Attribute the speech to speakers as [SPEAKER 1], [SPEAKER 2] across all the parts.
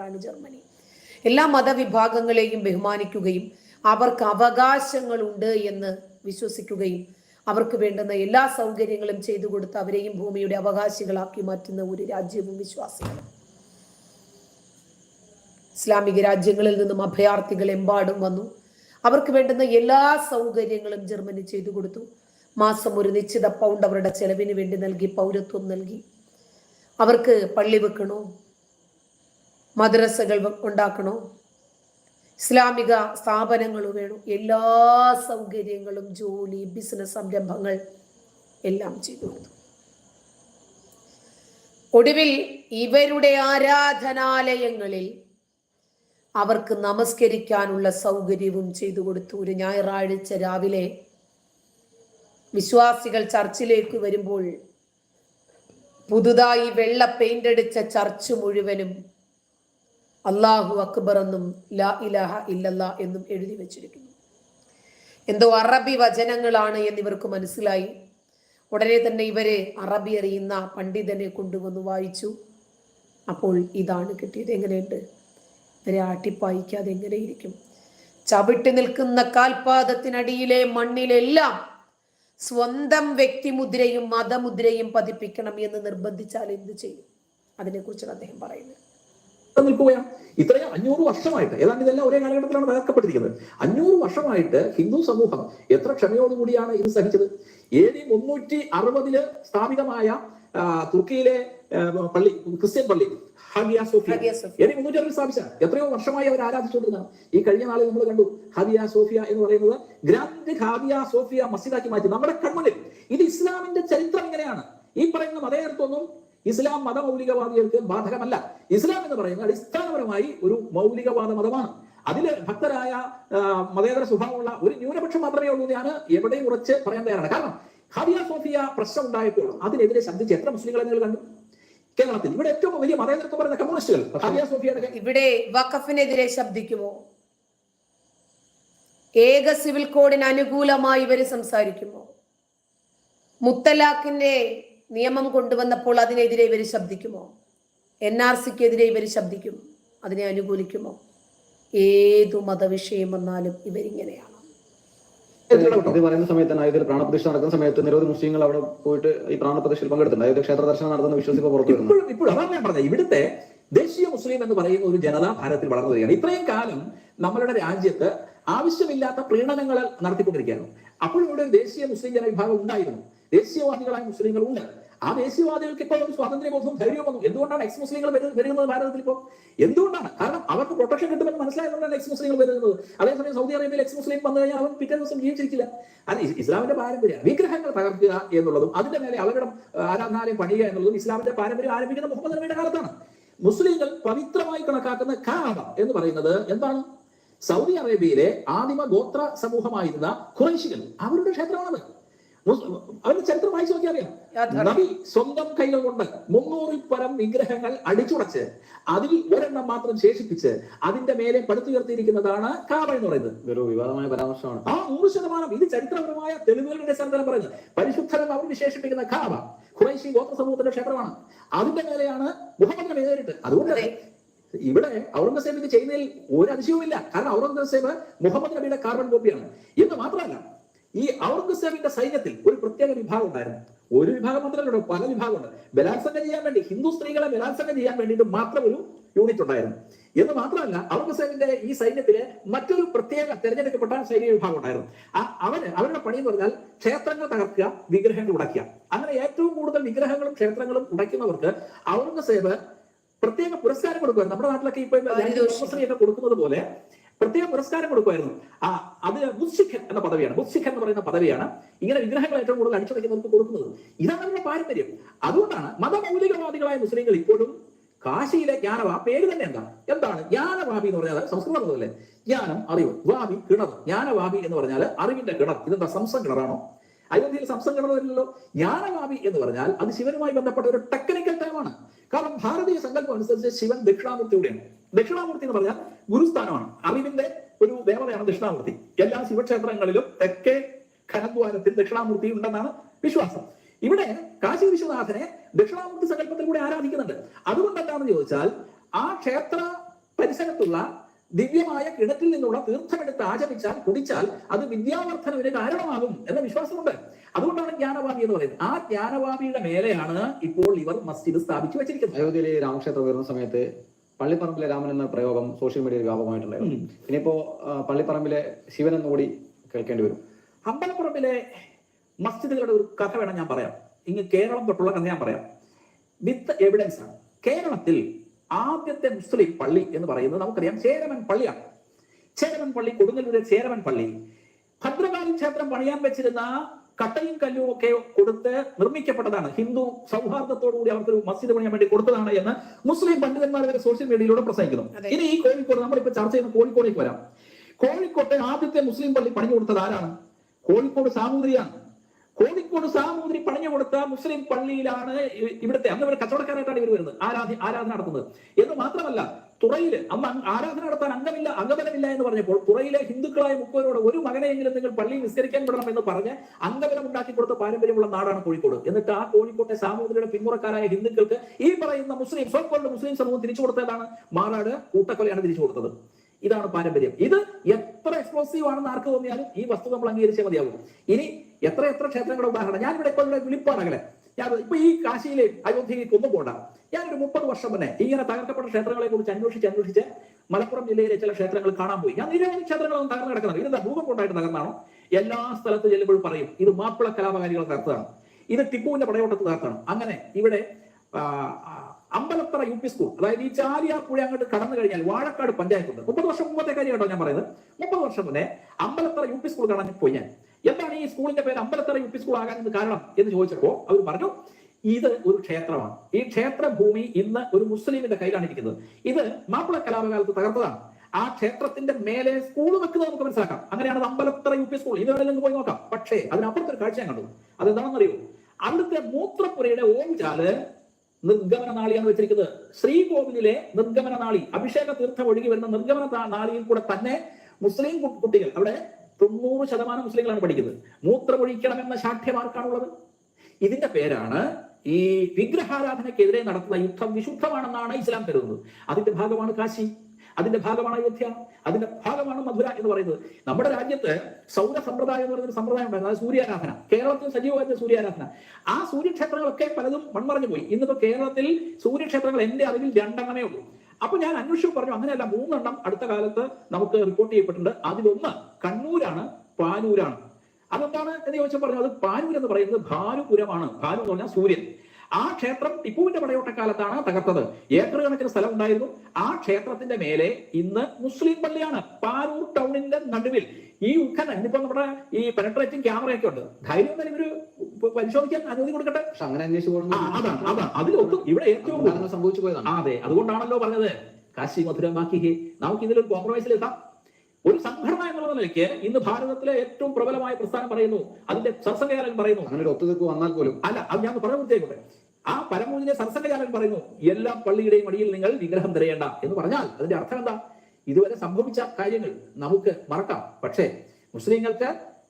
[SPEAKER 1] ആണ് ജർമ്മനി എല്ലാ മതവിഭാഗങ്ങളെയും ബഹുമാനിക്കുകയും അവർക്ക് അവകാശങ്ങളുണ്ട് എന്ന് വിശ്വസിക്കുകയും അവർക്ക് വേണ്ടുന്ന എല്ലാ സൗകര്യങ്ങളും ചെയ്തു കൊടുത്ത് അവരെയും ഭൂമിയുടെ അവകാശികളാക്കി മാറ്റുന്ന ഒരു രാജ്യവും വിശ്വാസികളും ഇസ്ലാമിക രാജ്യങ്ങളിൽ നിന്നും അഭയാർത്ഥികൾ എമ്പാടും വന്നു. അവർക്ക് വേണ്ടുന്ന എല്ലാ സൗകര്യങ്ങളും ജർമ്മനി ചെയ്തു കൊടുത്തു. മാസം ഒരു നിശ്ചിത പൗണ്ട് അവരുടെ ചെലവിന് വേണ്ടി നൽകി പൗരത്വം നൽകി. അവർക്ക് പള്ളി വെക്കണോ? മദ്രസകൾ ഉണ്ടാക്കണോ? ഇസ്ലാമിക സ്ഥാപനങ്ങൾ വേണം? എല്ലാ സൗകര്യങ്ങളും ജോലി ബിസിനസ് സംരംഭങ്ങൾ എല്ലാം ചെയ്തു കൊടുത്തു. ഒടുവിൽ ഇവരുടെ ആരാധനാലയങ്ങളിൽ അവർക്ക് നമസ്കരിക്കാനുള്ള സൗകര്യവും ചെയ്തു കൊടുത്തു. ഒരു ഞായറാഴ്ച രാവിലെ വിശ്വാസികൾ ചർച്ചിലേക്ക് വരുമ്പോൾ പുതുതായി വെള്ള പെയിന്റ് അടിച്ച ചർച്ച് മുഴുവനും അള്ളാഹു അക്ബർ എന്നും ലാ ഇലാഹ ഇല്ലല്ല എന്നും എഴുതി വച്ചിരിക്കുന്നു. എന്തോ അറബി വചനങ്ങളാണ് എന്നിവർക്ക് മനസ്സിലായി. ഉടനെ തന്നെ ഇവരെ അറബി അറിയുന്ന പണ്ഡിതനെ കൊണ്ടുവന്ന് വായിച്ചു. അപ്പോൾ ഇതാണ് കിട്ടിയത്. എങ്ങനെയുണ്ട്? ഇവരെ ആട്ടിപ്പായിക്കാതെ എങ്ങനെയിരിക്കും? ചവിട്ടി നിൽക്കുന്ന കാൽപാദത്തിനടിയിലെ മണ്ണിലെല്ലാം സ്വന്തം വ്യക്തിമുദ്രയും മതമുദ്രയും പതിപ്പിക്കണം എന്ന് നിർബന്ധിച്ചാൽ എന്ത് ചെയ്യും? അതിനെക്കുറിച്ചാണ് അദ്ദേഹം പറയുന്നത്.
[SPEAKER 2] നിൽക്കുകയാണ്. ഇത്രയും അഞ്ഞൂറ് വർഷമായിട്ട് ഏതാണ്ട് ഇതെല്ലാം ഒരേ കാലഘട്ടത്തിലാണ് തകർക്കപ്പെട്ടിരിക്കുന്നത്. അഞ്ഞൂറ് വർഷമായിട്ട് ഹിന്ദു സമൂഹം എത്ര ക്ഷമയോടുകൂടിയാണ് ഇത് സഹിച്ചത്? എ ഡി മുന്നൂറ്റി അറുപതിൽ സ്ഥാപിതമായ തുർക്കിയിലെ പള്ളി ക്രിസ്ത്യൻ പള്ളി Hagia Sophia.
[SPEAKER 1] Hagia Sophia.
[SPEAKER 2] A D മുന്നൂറ്റി അറുപത് സ്ഥാപിച്ച. എത്രയോ വർഷമായി അവർ ആരാധിച്ചുകൊണ്ടിരുന്നതാണ്. ഈ കഴിഞ്ഞ നാളിൽ നമ്മൾ കണ്ടു ഹാദിയ സോഫിയ എന്ന് പറയുന്നത് ഗ്രാൻഡ് ഹാദിയ സോഫിയ മസ്ജിദാക്കി മാറ്റി. നമ്മുടെ കൺമുന്നിൽ. ഇത് ഇസ്ലാമിന്റെ ചരിത്രം ഇങ്ങനെയാണ്. ഈ പറയുന്ന മതേതരത്വമൊന്നും ഇസ്ലാം മതമൗലികവാദികൾക്ക് ബാധകമല്ല. ഇസ്ലാം എന്ന് പറയുന്നത് അടിസ്ഥാനപരമായി ഒരു മൗലികവാദ മതമാണ്. അതിൽ ഭക്തരായ മതേതര സ്വഭാവമുള്ള ഒരു ന്യൂനപക്ഷം മാത്രമേ ഉള്ളൂ ഞാൻ എവിടെയും ഉറച്ച് പറയാൻ തയ്യാറാണ്. കാരണം ഹാദിയ സോഫിയ പ്രശ്നം ഉണ്ടായപ്പോൾ അതിനെതിരെ ശബ്ദിച്ച് എത്ര മുസ്ലിങ്ങളെ നിങ്ങൾ കണ്ടു? കേരളത്തിൽ ഇവിടെ ഏറ്റവും വലിയ മതേതരത്വം പറയുന്ന കമ്മ്യൂണിസ്റ്റുകൾ ഹാദിയ സോഫിയ
[SPEAKER 1] ഇവിടെ വഖഫിനെതിരെ ശബ്ദിക്കുമോ? ഏക സിവിൽ കോഡിന് അനുകൂലമായി ഇവർ സംസാരിക്കുമോ? മുത്തലാഖിന്റെ നിയമം കൊണ്ടുവന്നപ്പോൾ അതിനെതിരെ ഇവർ ശബ്ദിക്കുമോ? എൻ ആർ സിക്കെതിരെ ഇവർ ശബ്ദിക്കും. അതിനെ അനുകൂലിക്കുമോ? ഏതു മതവിഷയം വന്നാലും ഇവരിങ്ങനെയാണ്.
[SPEAKER 3] ഇത് പറയുന്ന സമയത്ത് അതായത് പ്രാണപ്രതിഷ്ഠ നടക്കുന്ന സമയത്ത് നിരവധി മുസ്ലിങ്ങൾ അവിടെ പോയിട്ട് ഈ പ്രാണപ്രതിഷ്ഠയിൽ പങ്കെടുത്തിട്ടുണ്ട്. അതായത് ക്ഷേത്ര ദർശനം നടത്തുന്ന വിശ്വസിപ്പ് പുറത്തു വരുന്നു.
[SPEAKER 2] ഇപ്പോഴും ഇപ്പോഴും അതാണ് ഞാൻ പറഞ്ഞത്. ഇവിടുത്തെ ദേശീയ മുസ്ലിം എന്ന് പറയുന്ന ഒരു ജനത ഭാരതത്തിൽ വളർന്നു വരികയാണ്. ഇത്രയും കാലം നമ്മളുടെ രാജ്യത്ത് ആവശ്യമില്ലാത്ത പ്രീണനങ്ങൾ നടത്തിക്കൊണ്ടിരിക്കുകയാണ് അപ്പോഴും ഇവിടെ ഒരു ദേശീയ മുസ്ലിം ജനവിഭാഗം ഉണ്ടായിരുന്നു. ദേശീയവാദികളായ മുസ്ലിങ്ങൾ ഉണ്ട് ആ ദേശീയവാദികൾക്ക് ഇപ്പോൾ ഒരു സ്വാതന്ത്ര്യബോധവും ധൈര്യവും വന്നു. എന്തുകൊണ്ടാണ് എക്സ് മുസ്ലിങ്ങൾ വരുന്നത് ഭാരതത്തിൽ ഇപ്പോൾ? എന്തുകൊണ്ടാണ്? കാരണം അവർക്ക് പ്രൊട്ടക്ഷൻ കിട്ടുമെന്ന് മനസ്സിലായതുകൊണ്ടാണ് എക്സ് മുസ്ലിങ്ങൾ വരുന്നത്. അതേസമയം സൗദി അറേബ്യയിൽ എക്സ് മുസ്ലിം വന്നു കഴിഞ്ഞാൽ അവൻ പിറ്റേ ദിവസം ജീവിച്ചിരിക്കില്ല. അത് ഇസ്ലാമിന്റെ പാരമ്പര്യം വിഗ്രഹങ്ങൾ തകർക്കുക എന്നുള്ളതും അതിന്റെ മേലെ അവരുടെ ആരാധനാലയം പണിയുക എന്നുള്ളതും ഇസ്ലാമിന്റെ പാരമ്പര്യം ആരംഭിക്കുന്ന മുഹമ്മദ് നബിയുടെ കാലത്താണ്. മുസ്ലിങ്ങൾ പവിത്രമായി കണക്കാക്കുന്ന കാബ എന്ന് പറയുന്നത് എന്താണ്? സൗദി അറേബ്യയിലെ ആദിമ ഗോത്ര സമൂഹമായിരുന്ന ഖുറൈശികൾ. അവരുടെ ക്ഷേത്രമാണത്. അവരുടെ ചരിത്രം വായിച്ചു നോക്കിയാൽ അറിയാം. നബി സ്വന്തം കൈകൾ കൊണ്ട് മുന്നൂറിൽ പരം വിഗ്രഹങ്ങൾ അടിച്ചുടച്ച് അതിൽ ഒരെണ്ണം മാത്രം ശേഷിപ്പിച്ച് അതിന്റെ മേലെ പടുത്തുയർത്തിയിരിക്കുന്നതാണ് കാബ എന്ന് പറയുന്നത്.
[SPEAKER 3] ഇതൊരു വിവാദമായ പരാമർശമാണ്.
[SPEAKER 2] ആ നൂറ് ശതമാനം ഇത് ചരിത്രപരമായ തെളിവുകളുടെ അടിസ്ഥാനത്തിലാണ് പറയുന്നത് പരിശുദ്ധരം അവർ വിശേഷിപ്പിക്കുന്ന കാബ ഖുറൈശി ഗോത്ര സമൂഹത്തിന്റെ ക്ഷേത്രമാണ്. അതിന്റെ മേലെയാണ് മുഹമ്മദ് നബി നേരിട്ട്. അതുകൊണ്ട് ഇവിടെ ഔറംഗസേബ് ഇത് ചെയ്യുന്നതിൽ ഒരു അതിശയവുമില്ല. കാരണം ഔറംഗസേബ് മുഹമ്മദ് നബിയുടെ കാർബൺ കോപ്പിയാണ്. എന്ന് മാത്രമല്ല ഈ ഔറംഗസേബിന്റെ സൈന്യത്തിൽ ഒരു പ്രത്യേക വിഭാഗം ഉണ്ടായിരുന്നു. ഒരു വിഭാഗം മാത്രമല്ല പല വിഭാഗമുണ്ട്. ബലാത്സംഗം ചെയ്യാൻ വേണ്ടി ഹിന്ദു സ്ത്രീകളെ ബലാത്സംഗം ചെയ്യാൻ വേണ്ടിയിട്ട് മാത്രം ഒരു യൂണിറ്റ് ഉണ്ടായിരുന്നു. എന്ന് മാത്രമല്ല ഔറംഗസേബിന്റെ ഈ സൈന്യത്തിലെ മറ്റൊരു പ്രത്യേക തെരഞ്ഞെടുക്കപ്പെട്ട സൈനിക വിഭാഗം ഉണ്ടായിരുന്നു. ആ അവന് അവരുടെ പണി എന്ന് പറഞ്ഞാൽ ക്ഷേത്രങ്ങൾ തകർക്കുക വിഗ്രഹങ്ങൾ ഉടയ്ക്കുക. അങ്ങനെ ഏറ്റവും കൂടുതൽ വിഗ്രഹങ്ങളും ക്ഷേത്രങ്ങളും ഉടയ്ക്കുന്നവർക്ക് ഔറംഗസേബ് പ്രത്യേക പുരസ്കാരം കൊടുക്കുമായിരുന്നു. നമ്മുടെ നാട്ടിലൊക്കെ ഇപ്പൊ. കൊടുക്കുന്നത് പോലെ പ്രത്യേക പുരസ്കാരം കൊടുക്കുമായിരുന്നു. ആ അത് ബുദ്ധിഖൻ എന്ന പദവിയാണ്. ബുദ്ധിഖൻ എന്ന് പറയുന്ന പദവിയാണ് ഇങ്ങനെ വിഗ്രഹങ്ങൾ ഏറ്റവും കൂടുതൽ അടിച്ചടയ്ക്കുന്നവർക്ക് കൊടുക്കുന്നത്. ഇതാണ് നമ്മുടെ പാരമ്പര്യം. അതുകൊണ്ടാണ് മതമൗലികവാദികളായ മുസ്ലിങ്ങൾ ഇപ്പോഴും കാശിയിലെ ജ്ഞാനവ പേര് തന്നെ എന്താണ്? എന്താണ്? ജ്ഞാനവാബി എന്ന് പറഞ്ഞാൽ സംസ്കൃതം അല്ലേ ജ്ഞാനം അറിവ് വാബി കിണർ ജ്ഞാനവാബി എന്ന് പറഞ്ഞാൽ അറിവിന്റെ കിണർ ഇതെന്താ? സംസം കിണറാണോ അയോധ്യയിൽ സംസം കിണർ വരില്ലല്ലോ? ജ്ഞാനവാബി എന്ന് പറഞ്ഞാൽ അത് ശിവനുമായി ബന്ധപ്പെട്ട ഒരു ടെക്നിക്കൽ ടൈമാണ് കാരണം ഭാരതീയ സങ്കല്പം അനുസരിച്ച് ശിവൻ ദക്ഷിണാമൂർത്തിയുടെയാണ്. ദക്ഷിണാമൂർത്തി എന്ന് പറഞ്ഞാൽ ഗുരുസ്ഥാനമാണ്. അറിവിന്റെ ഒരു ദേവതയാണ് ദക്ഷിണാമൂർത്തി. എല്ലാ ശിവക്ഷേത്രങ്ങളിലും തെക്കേ ഖനദ്വാരത്തിൽ ദക്ഷിണാമൂർത്തി ഉണ്ടെന്നാണ് വിശ്വാസം. ഇവിടെ കാശി വിശ്വനാഥനെ ദക്ഷിണാമൂർത്തി സങ്കല്പത്തിൽ കൂടെ ആരാധിക്കുന്നുണ്ട്. അതുകൊണ്ട് എന്താണെന്ന് ചോദിച്ചാൽ ആ ക്ഷേത്ര പരിസരത്തുള്ള ദിവ്യമായ കിണറ്റിൽ നിന്നുള്ള തീർത്ഥമെടുത്ത് ആചരിച്ചാൽ കുടിച്ചാൽ അത് വിദ്യാവർദ്ധനവിന് കാരണമാകും എന്ന വിശ്വാസമുണ്ട്. അതുകൊണ്ടാണ് ജ്ഞാനവാദി എന്ന് പറയുന്നത്. ആ ജ്ഞാനവാദിയുടെ മേലെയാണ് ഇപ്പോൾ ഇവർ മസ്ജിദ് സ്ഥാപിച്ചു വെച്ചിരിക്കുന്നത്.
[SPEAKER 3] അയോധ്യയിലെ രാമക്ഷേത്രം ഉയർന്ന സമയത്ത് പള്ളിപ്പറമ്പിലെ രാമൻ എന്ന പ്രയോഗം സോഷ്യൽ മീഡിയയിൽ വ്യാപകമായിട്ടുണ്ടായിരുന്നു. ഇനിയിപ്പോ ഇപ്പോ പള്ളിപ്പറമ്പിലെ ശിവൻ എന്നുകൂടി കേൾക്കേണ്ടി വരും.
[SPEAKER 2] അമ്പലപ്പറമ്പിലെ മസ്ജിദുകളുടെ ഒരു കഥ വേണം ഞാൻ പറയാം. ഇങ്ങ് കേരളം തൊട്ടുള്ള കഥ ഞാൻ പറയാം. വിത്ത് എവിഡൻസ് ആണ്. കേരളത്തിൽ ആദ്യത്തെ മുസ്ലിം പള്ളി എന്ന് പറയുന്നത് നമുക്കറിയാം ചേരമൻ പള്ളിയാണ്. ചേരമൻ പള്ളി കൊടുങ്ങല്ലൂരെ ചേരമൻ പള്ളി. ഭദ്രകാളി ക്ഷേത്രം പണിയാൻ വെച്ചിരുന്ന കട്ടയും കല്ലും ഒക്കെ കൊടുത്ത് നിർമ്മിക്കപ്പെട്ടതാണ്. ഹിന്ദു സൗഹാർദ്ദത്തോടുകൂടി അവർക്കൊരു മസ്ജിദ് പണിയാൻ വേണ്ടി കൊടുത്തതാണ് എന്ന് മുസ്ലിം പണ്ഡിതന്മാർ വരെ സോഷ്യൽ മീഡിയയിലൂടെ പ്രസംഗിക്കുന്നു. ഇനി ഈ കോഴിക്കോട് നമ്മളിപ്പോ ചർച്ച ചെയ്യുന്ന കോഴിക്കോടേക്ക് വരാം. കോഴിക്കോട്ടെ ആദ്യത്തെ മുസ്ലിം പള്ളി പണി കൊടുത്തത് ആരാണ്? കോഴിക്കോട് സാമൂതിരിയാണ്. കോഴിക്കോട് സാമൂതിരി പണിഞ്ഞു കൊടുത്ത മുസ്ലിം പള്ളിയിലാണ് ഇവിടുത്തെ അന്ന് ഇവർ കച്ചവടക്കാരായിട്ടാണ് ഇവർ വരുന്നത്. ആരാധന ആരാധന നടത്തുന്നത്. എന്ന് മാത്രമല്ല തുറയിൽ അന്ന് ആരാധന നടത്താൻ അംഗമില്ല അംഗബലമില്ല എന്ന് പറഞ്ഞപ്പോൾ തുറയിലെ ഹിന്ദുക്കളായ മുപ്പവരോട് ഒരു മകനെയെങ്കിലും നിങ്ങൾ പള്ളിയിൽ നിസ്കരിക്കാൻ വിടണം എന്ന് പറഞ്ഞ് അംഗബലം ഉണ്ടാക്കി കൊടുത്ത പാരമ്പര്യമുള്ള നാടാണ് കോഴിക്കോട്. എന്നിട്ട് ആ കോഴിക്കോട്ടെ സാമൂതിരിയുടെ പിന്മുറക്കാരായ ഹിന്ദുക്കൾക്ക് ഈ പറയുന്ന മുസ്ലിം സ്വൽക്കൊണ്ട് മുസ്ലിം സമൂഹം തിരിച്ചു കൊടുത്തതാണ്. മാറാട് കൂട്ടക്കൊലയാണ് തിരിച്ചു കൊടുത്തത്. ഇതാണ് പാരമ്പര്യം. ഇത് എത്ര എക്സ്പ്ലോസീവ് ആണെന്ന് ആർക്ക് തോന്നിയാലും ഈ വസ്തു നമ്മൾ അംഗീകരിച്ചേ മതിയാകും. ഇനി എത്ര എത്ര ക്ഷേത്രങ്ങളുടെ ഉദാഹരണം. ഞാനിവിടെ ഇപ്പോൾ ഇവിടെ വിളിപ്പാണകലെ ഞാൻ ഇപ്പൊ ഈ കാശിയിലെ അയോധ്യയിലേക്ക് ഒന്നും പോണ്ട. ഞാനൊരു മുപ്പത് വർഷം മുന്നേ ഇങ്ങനെ തകർക്കപ്പെട്ട ക്ഷേത്രങ്ങളെ കുറിച്ച് അന്വേഷിച്ച് അന്വേഷിച്ച് മലപ്പുറം ജില്ലയിലെ ചില ക്ഷേത്രങ്ങൾ കാണാൻ പോയി. ഞാൻ നിരവധി ക്ഷേത്രങ്ങളൊന്നും തകർന്നു കിടക്കുന്നത്. ഇതെന്താ ഭൂകമ്പം ഉണ്ടായിട്ട് തകർന്നാണോ? എല്ലാ സ്ഥലത്ത് ചെല്ലുമ്പോൾ പറയും ഇത് മാപ്പിള കലാപകാരികൾ തകർത്തതാണ്. ഇത് ടിപ്പുവിന്റെ പടയോട്ടത്ത് തകർത്താണ് അങ്ങനെ ഇവിടെ അമ്പലത്തറ യു പി സ്കൂൾ. അതായത് ഈ ചാലിയാർ പുഴ അങ്ങോട്ട് കടന്നു കഴിഞ്ഞാൽ വാഴക്കാട് പഞ്ചായത്തുണ്ട്. മുപ്പത് വർഷം മുമ്പത്തെ കാര്യം കേട്ടോ ഞാൻ പറയുന്നത്. മുപ്പത് വർഷം മുന്നേ അമ്പലത്തറ യു പി സ്കൂൾ കാണാൻ പോയി ഞാൻ. എന്താണ് ഈ സ്കൂളിന്റെ പേര് അമ്പലത്തറ യു പി സ്കൂൾ ആകാൻ കാരണം എന്ന് ചോദിച്ചപ്പോൾ അവർ പറഞ്ഞു ഇത് ഒരു ക്ഷേത്രമാണ്. ഈ ക്ഷേത്ര ഭൂമി ഇന്ന് ഒരു മുസ്ലിമിന്റെ കയ്യിലാണ് ഇരിക്കുന്നത്. ഇത് മാപ്പിള കലാപകാലത്ത് തകർത്തതാണ്. ആ ക്ഷേത്രത്തിന്റെ മേലെ സ്കൂൾ വെക്കുന്നത് നമുക്ക് മനസ്സിലാക്കാം. അങ്ങനെയാണ് അമ്പലത്തറ യു പി സ്കൂൾ. ഇത് വേണമെങ്കിൽ പോയി നോക്കാം. പക്ഷേ അതിനപ്പുറത്തൊരു കാഴ്ച ഞാൻ കണ്ടു. അതെന്താണെന്നറിയോ? അവിടുത്തെ മൂത്രപ്പുരയുടെ ഓവുചാൽ നിർഗമന നാളിയാണ് വെച്ചിരിക്കുന്നത്. ശ്രീകോവിലിലെ നിർഗമന നാളി അഭിഷേക തീർത്ഥം ഒഴുകി വരുന്ന നിർഗമന നാളിയിൽ കൂടെ തന്നെ മുസ്ലിം കുട്ടികൾ അവിടെ തൊണ്ണൂറ് ശതമാനം മുസ്ലിങ്ങളാണ് പഠിക്കുന്നത്. മൂത്രമൊഴിക്കണമെന്ന ശാഠ്യമാർക്കാണുള്ളത് ഇതിന്റെ പേരാണ് ഈ വിഗ്രഹാരാധനയ്ക്കെതിരെ നടത്തുന്ന യുദ്ധം വിശുദ്ധമാണെന്നാണ് ഇസ്ലാം കരുതുന്നത്. അതിന്റെ ഭാഗമാണ് കാശി. അതിന്റെ ഭാഗമാണ് അയോധ്യ അതിന്റെ ഭാഗമാണ് മധുര എന്ന് പറയുന്നത്. നമ്മുടെ രാജ്യത്ത് സൗര സമ്പ്രദായം എന്ന് പറയുന്ന സമ്പ്രദായം ഉണ്ടായിരുന്നു അത് സൂര്യാരാധന. കേരളത്തിൽ സജീവമായിരുന്ന സൂര്യാരാധന. ആ സൂര്യക്ഷേത്രങ്ങളൊക്കെ പലതും മൺമറഞ്ഞു പോയി. ഇന്നിപ്പോ കേരളത്തിൽ സൂര്യക്ഷേത്രങ്ങൾ എന്റെ അറിവിൽ രണ്ടെണ്ണമേ ഉള്ളൂ. അപ്പൊ ഞാൻ അന്വേഷിച്ചു പറഞ്ഞു അങ്ങനെയല്ല മൂന്നെണ്ണം അടുത്ത കാലത്ത് നമുക്ക് റിപ്പോർട്ട് ചെയ്യപ്പെട്ടിട്ടുണ്ട്. അതിലൊന്ന് കണ്ണൂരാണ് പാനൂരാണ്. അതെന്താണ് എന്ന് ചോദിച്ചാൽ പറഞ്ഞു അത് പാനൂർ എന്ന് പറയുന്നത് ഭാനുപുരമാണ്. ഭാനു എന്ന് പറഞ്ഞാൽ സൂര്യൻ. ആ ക്ഷേത്രം ടിപ്പുവിന്റെ പടയോട്ടക്കാലത്താണ് തകർത്തത്. ഏക്കർ കണക്കിന് സ്ഥലം ഉണ്ടായിരുന്നു. ആ ക്ഷേത്രത്തിന്റെ മേലെ ഇന്ന് മുസ്ലിം പള്ളിയാണ്. പാനൂർ ടൗണിന്റെ നടുവിൽ. ഈ ഉഖന ഇന്നിപ്പോ നമ്മുടെ ഈ പെനട്രേറ്റിംഗ് ക്യാമറയൊക്കെ ഉണ്ട്. ധൈര്യം തന്നെ ഇവർ പരിശോധിക്കാൻ അനുമതി കൊടുക്കട്ടെ?
[SPEAKER 3] അങ്ങനെ അന്വേഷിച്ചു
[SPEAKER 2] അതാണ് അതാണ്. അതിലൊട്ടും ഇവിടെ ഏറ്റവും
[SPEAKER 3] സംഭവിച്ചു പോയതാണ്.
[SPEAKER 2] അതെ. അതുകൊണ്ടാണല്ലോ പറഞ്ഞത്. കാശി മധുരമാക്കി ബാക്കി നമുക്ക് ഇതിലൊരു കോംപ്രമൈസിൽ എത്താം. ഒരു സംഘടന എന്നുള്ള നിലയ്ക്ക് ഇന്ന് ഭാരതത്തിലെ ഏറ്റവും പ്രബലമായ പ്രസ്ഥാനം പറയുന്നു. അതിന്റെ സർസംഘചാലകൻ പറയുന്നു.
[SPEAKER 3] അങ്ങനെ ഒരു ഒത്തുതീർപ്പ് വന്നാൽ പോലും.
[SPEAKER 2] അല്ല അത് ഞാൻ പറഞ്ഞു പൂർത്തിയായിക്കോട്ടെ ആ പരമൂലിന്റെ സർസംഘചാലകൻ പറയുന്നു എല്ലാ പള്ളിയുടെയും അടിയിൽ നിങ്ങൾ വിഗ്രഹം തിരയേണ്ട എന്ന് പറഞ്ഞാൽ അതിന്റെ അർത്ഥം എന്താ? ഇതുവരെ സംഭവിച്ച കാര്യങ്ങൾ നമുക്ക് മറക്കാം. പക്ഷേ മുസ്ലിങ്ങൾക്ക്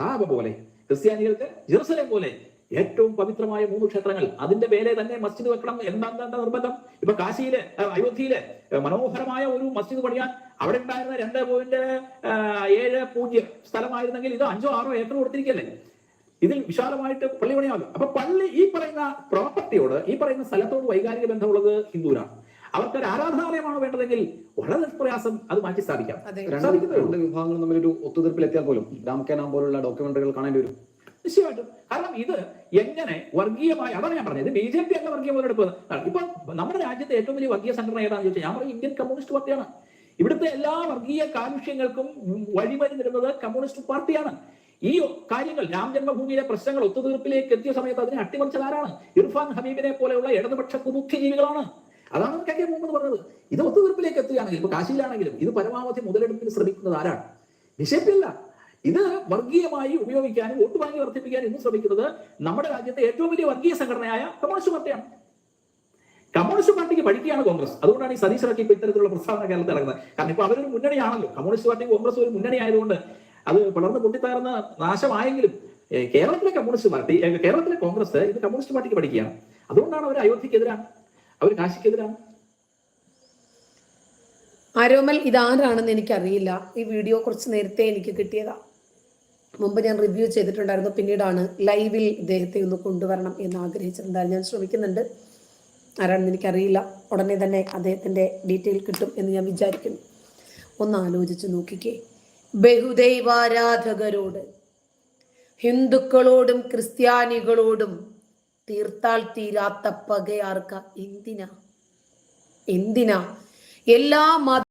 [SPEAKER 2] കാബ പോലെ ക്രിസ്ത്യാനികൾക്ക് ജെറുസലേം പോലെ ഏറ്റവും പവിത്രമായ മൂന്ന് ക്ഷേത്രങ്ങൾ. അതിന്റെ പേരെ തന്നെ മസ്ജിദ് വെക്കണം എന്താ നിർബന്ധം. ഇപ്പൊ കാശിയിൽ അയോധ്യയിലെ മനോഹരമായ ഒരു മസ്ജിദ് പണിയാൻ അവിടെ ഉണ്ടായിരുന്ന രണ്ട് പോയിന്റ് ഏഴ് പൂജ്യം സ്ഥലമായിരുന്നെങ്കിൽ ഇത് അഞ്ചോ ആറോ ഏക്കർ കൊടുത്തിരിക്കല്ലേ ഇതിൽ വിശാലമായിട്ട് പള്ളി പണിയാകും അപ്പൊ പള്ളി ഈ പറയുന്ന പ്രോപ്പർട്ടിയോട് ഈ പറയുന്ന സ്ഥലത്തോട് വൈകാരിക ബന്ധമുള്ളത് ഹിന്ദുവിനാണ്. അവർക്ക് ഒരു ആരാധനാലയമാണ് വേണ്ടതെങ്കിൽ വളരെ നിഷ്പ്രയാസം അത് മാറ്റി സ്ഥാപിക്കാം
[SPEAKER 3] രണ്ടാമത്തെ വിഭാഗങ്ങൾ ഒരു ഒത്തുതീർപ്പിലെത്തിയാൽ പോലും രാംകേനാം പോലുള്ള ഡോക്യുമെന്ററികൾ കാണേണ്ടി വരും.
[SPEAKER 2] നിശ്ചയമായിട്ടും കാരണം ഇത് എങ്ങനെ വർഗീയമായി അതാണ് ഞാൻ പറഞ്ഞത്. ബി ജെ പി അല്ല വർഗീയ മുതലെടുപ്പ് ഇപ്പൊ നമ്മുടെ രാജ്യത്തെ ഏറ്റവും വലിയ വർഗീയ സംഘടന ഏതാണെന്ന് ചോദിച്ചാൽ ഞാൻ പറയും ഇന്ത്യൻ കമ്മ്യൂണിസ്റ്റ് പാർട്ടിയാണ്. ഇവിടുത്തെ എല്ലാ വർഗീയ കാലുഷ്യങ്ങൾക്കും വഴിമരുന്നിരുന്നത് കമ്മ്യൂണിസ്റ്റ് പാർട്ടിയാണ്. ഈ കാര്യങ്ങൾ രാം ജന്മഭൂമിയിലെ പ്രശ്നങ്ങൾ ഒത്തുതീർപ്പിലേക്ക് എത്തിയ സമയത്ത് അതിനെ അട്ടിമറിച്ചത് ആരാണ് ഇർഫാൻ ഹബീബിനെ പോലെയുള്ള ഇടതുപക്ഷ കുബുദ്ധിജീവികളാണ് അതാണ് കെ കെ മുഹമ്മദ് പറഞ്ഞത്. ഇത് ഒത്തുതീർപ്പിലേക്ക് എത്തുകയാണെങ്കിലും ഇപ്പൊ കാശിയിലാണെങ്കിലും ഇത് പരമാവധി മുതലെടുപ്പിന് ശ്രമിക്കുന്നത് ആരാണ്? ബിജെപിയല്ല ഇത് വർഗീയമായി ഉപയോഗിക്കാനും വോട്ട് വാങ്ങി വർദ്ധിപ്പിക്കാനും ഇന്ന് ശ്രമിക്കുന്നത് നമ്മുടെ രാജ്യത്തെ ഏറ്റവും വലിയ വർഗീയ സംഘടനയായ കമ്മ്യൂണിസ്റ്റ് പാർട്ടിയാണ്. കമ്മ്യൂണിസ്റ്റ് പാർട്ടിക്ക് പഠിക്കുകയാണ് കോൺഗ്രസ്. അതുകൊണ്ടാണ് ഈ സതീശ് റാക്കി ഇത്തരത്തിലുള്ള പ്രസ്താവന കേരളത്തിൽ ഇറങ്ങുന്നത്. കാരണം ഇപ്പൊ അവരൊരു മുന്നണിയാണല്ലോ. കമ്മ്യൂണിസ്റ്റ് പാർട്ടി കോൺഗ്രസ് ഒരു മുന്നണി ആയതുകൊണ്ട് അത് പിളർന്ന് പൊട്ടിത്തകർന്ന് നാശമായെങ്കിലും കേരളത്തിലെ കമ്മ്യൂണിസ്റ്റ് പാർട്ടി കേരളത്തിലെ കോൺഗ്രസ് ഇത് കമ്മ്യൂണിസ്റ്റ് പാർട്ടിക്ക് പഠിക്കുകയാണ്. അതുകൊണ്ടാണ് അവർ അയോധ്യക്കെതിരാണ്. അവർ കാശിക്കെതിരാണ്.
[SPEAKER 1] ആരോമൽ ഇതാരാണെന്ന് എനിക്കറിയില്ല. ഈ വീഡിയോ കുറച്ച് നേരത്തെ എനിക്ക് കിട്ടിയതാ. മുമ്പ് ഞാൻ റിവ്യൂ ചെയ്തിട്ടുണ്ടായിരുന്നു. പിന്നീടാണ് ലൈവിൽ ഇദ്ദേഹത്തെ ഒന്ന് കൊണ്ടുവരണം എന്ന് ആഗ്രഹിച്ചിട്ടുണ്ടായിരുന്നു ഞാൻ ശ്രമിക്കുന്നുണ്ട്. ആരാണെന്ന് എനിക്കറിയില്ല. ഉടനെ തന്നെ അദ്ദേഹത്തിന്റെ ഡീറ്റെയിൽ കിട്ടും എന്ന് ഞാൻ വിചാരിക്കുന്നു. ഒന്ന് ആലോചിച്ച് നോക്കിക്കേ. ബഹുദൈവാരാധകരോട് ഹിന്ദുക്കളോടും ക്രിസ്ത്യാനികളോടും തീർത്താൽ തീരാത്ത പകയാർക്ക എന്തിനാ? എന്തിനാ? എല്ലാ മത